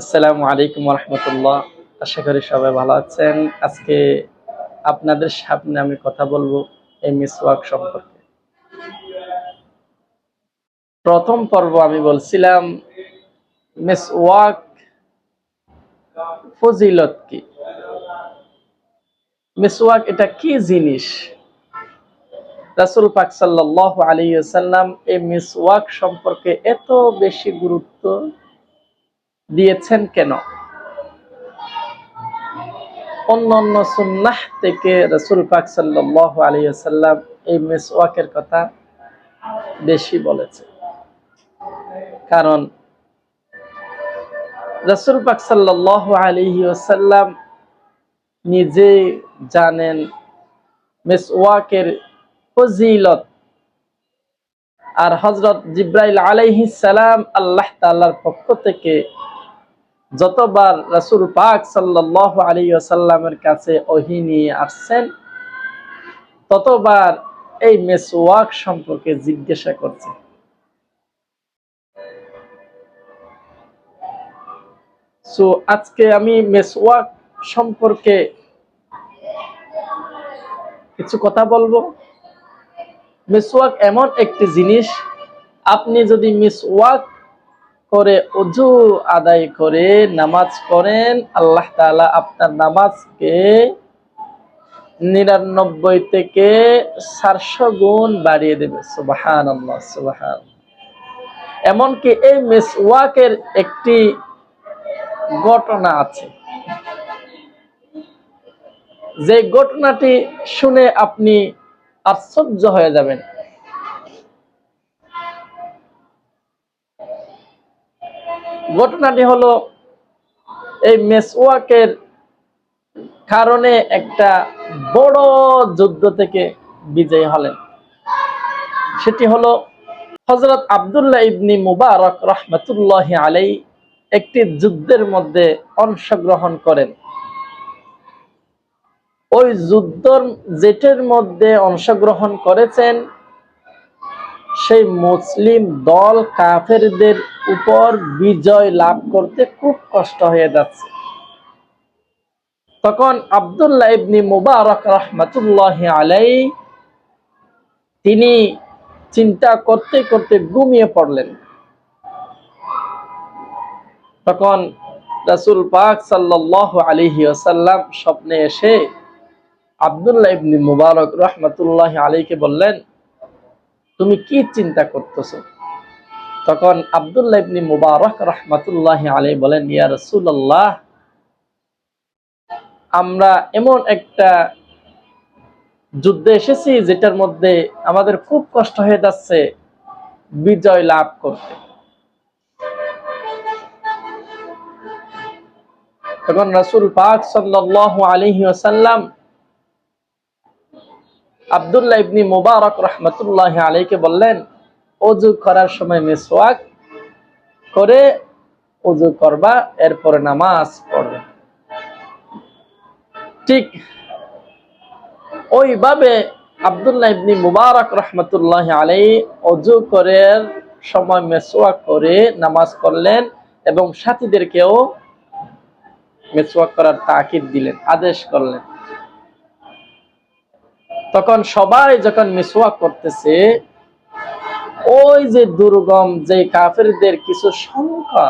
আসসালামু আলাইকুম রহমতুল্লাহ আশা করি সবাই ভালো আছেন। আজকে আপনাদের সামনে আমি কথা বলব এই মিসওয়াক সম্পর্কে। প্রথম পর্ব আমি বলছিলাম, মিসওয়াক ফজিলত কি? মিসওয়াক এটা কি জিনিস? রাসুল পাক সাল্লাহ আলী সাল্লাম এই মিসওয়াক সম্পর্কে এত বেশি গুরুত্ব দিয়েছেন কেন? অন্য অন্য সুন্নাহ থেকে রসুল পাক সাল্লাহ আলী সাল্লাম এই মিসওয়াকের কথা বেশি বলেছে। কারণ রসুল পাক সাল্লাহ আলী সাল্লাম নিজে জানেন মিসওয়াকের ফজিলত। আর হজরত জিব্রাইল আলাইহি সালাম আল্লাহ তাল্লার পক্ষ থেকে যতবার রাসুল পাক সাল্লাহ আলী সাল্লামের কাছে ওহি নিয়ে আসছেন, ততবার এই মেসওয়াক সম্পর্কে জিজ্ঞাসা করছে। সো আজকে আমি মেসওয়াক সম্পর্কে কিছু কথা বলব। মিসওয়াক এমন একটি জিনিস, আপনি যদি মিসওয়াক করে অজু আদায় করে নামাজ করেন আল্লাহ তাআলা আপনার নামাজকে নিরানব্বই থেকে চারশো গুণ বাড়িয়ে দেবে। সুবাহান সুবাহান এমনকি এই মিসওয়াকের একটি ঘটনা আছে। যে ঘটনাটি শুনে আপনি আশ্চর্য হয়ে যাবেন। ঘটনাটি হলো এই মেসওয়াকের কারণে একটা বড় যুদ্ধ থেকে বিজয়ী হলেন। সেটি হলো হজরত আবদুল্লাহ ইবনি মুবারক রহমতুল্লাহ আলাই একটি যুদ্ধের মধ্যে অংশগ্রহণ করেন। ওই যুদ্ধর জেটের মধ্যে অংশগ্রহণ করেছেন সেই মুসলিম দল কাফেরদের উপর বিজয় লাভ করতে খুব কষ্ট হয়ে যাচ্ছে। তখন আবদুল্লাহ ইবনি মুবারক রহমতুল্লাহ আলাই তিনি চিন্তা করতে করতে ঘুমিয়ে পড়লেন। তখন রাসুল পাক সাল্লাহ আলিহি আসাল্লাম স্বপ্নে এসে আবদুল্লাহ ইবনি মুবারক রহমতুল্লাহ আলীকে বললেন তুমি কি চিন্তা করতেছ? তখন আবদুল্লাহ ইবনি মুবারক রহমতুল্লাহ আলী বলেন, ইয়া রসুল্লাহ আমরা এমন একটা যুদ্ধে এসেছি যেটার মধ্যে আমাদের খুব কষ্ট হয়ে যাচ্ছে, বিজয় লাভ করতে। তখন রাসুল পাক সাল্লাহ আলহি আসাল্লাম আবদুল্লাহ ইবনি মুবারক রহমতুল্লাহ আলীকে বললেন অজু করার সময় মিসওয়াক করে অজু করবা, এরপরে নামাজ পড়বে। ঠিক ওইভাবে আবদুল্লাহ ইবনি মুবারক রহমতুল্লাহ আলী অজু করে সময় মেসোয়াক করে নামাজ করলেন এবং সাথীদেরকেও মেসোয়াক করার তাকিদ দিলেন, আদেশ করলেন। তখন সবাই যখন মিসওয়াক করতেছে, ওই যে দুর্গম যে কাফেরদের কিছু সংখ্যা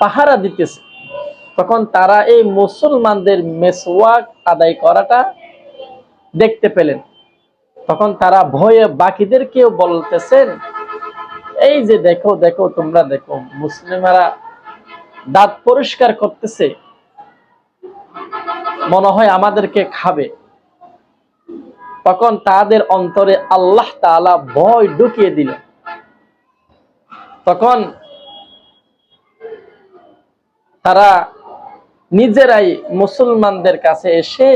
পাহারা দিতেছে, তখন তারা এই মুসলমানদের মেসওয়াক আদায় করাটা দেখতে পেলেন। তখন তারা ভয়ে বাকিদেরকেও বলতেছেন, এই যে দেখো দেখো, তোমরা দেখো, মুসলিমেরা দাঁত পরিষ্কার করতেছে, মনে হয় আমাদেরকে খাবে। তখন তাদের অন্তরে আল্লাহ তালা ভয় ঢুকিয়ে দিল। তখন তারা নিজেরাই মুসলমানদের কাছে এসে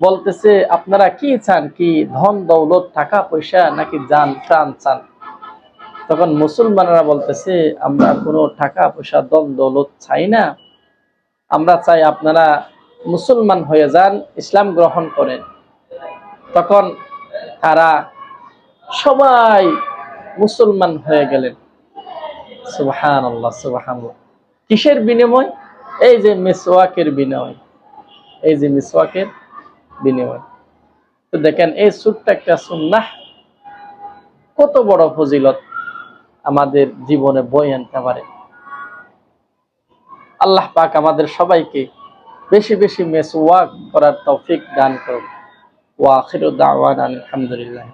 বলতেছে, আপনারা কি চান? কি ধন, দৌলত, টাকা, পয়সা নাকি যান প্রাণ চান? তখন মুসলমানরা বলতেছে, আমরা কোনো টাকা, পয়সা দন দৌলত চাই না। আমরা চাই আপনারা মুসলমান হয়ে যান, ইসলাম গ্রহণ করেন। তখন তারা সবাই মুসলমান হয়ে গেলেন। সুবাহান আল্লাহ সুবাহান কিসের বিনিময়? এই যে মিসওয়াকের বিনিময়। এই যে মিসওয়াকের বিনিময়। তো দেখেন, এই ছোট্ট একটা সুন্নাহ। কত বড় ফজিলত আমাদের জীবনে বই আনতে পারে। আল্লাহ পাক আমাদের সবাইকে বেশি বেশি মেসওয়াক করার তৌফিক দান করুন। ওয়া আখিরু দাওয়ানা আলহামদুলিল্লাহ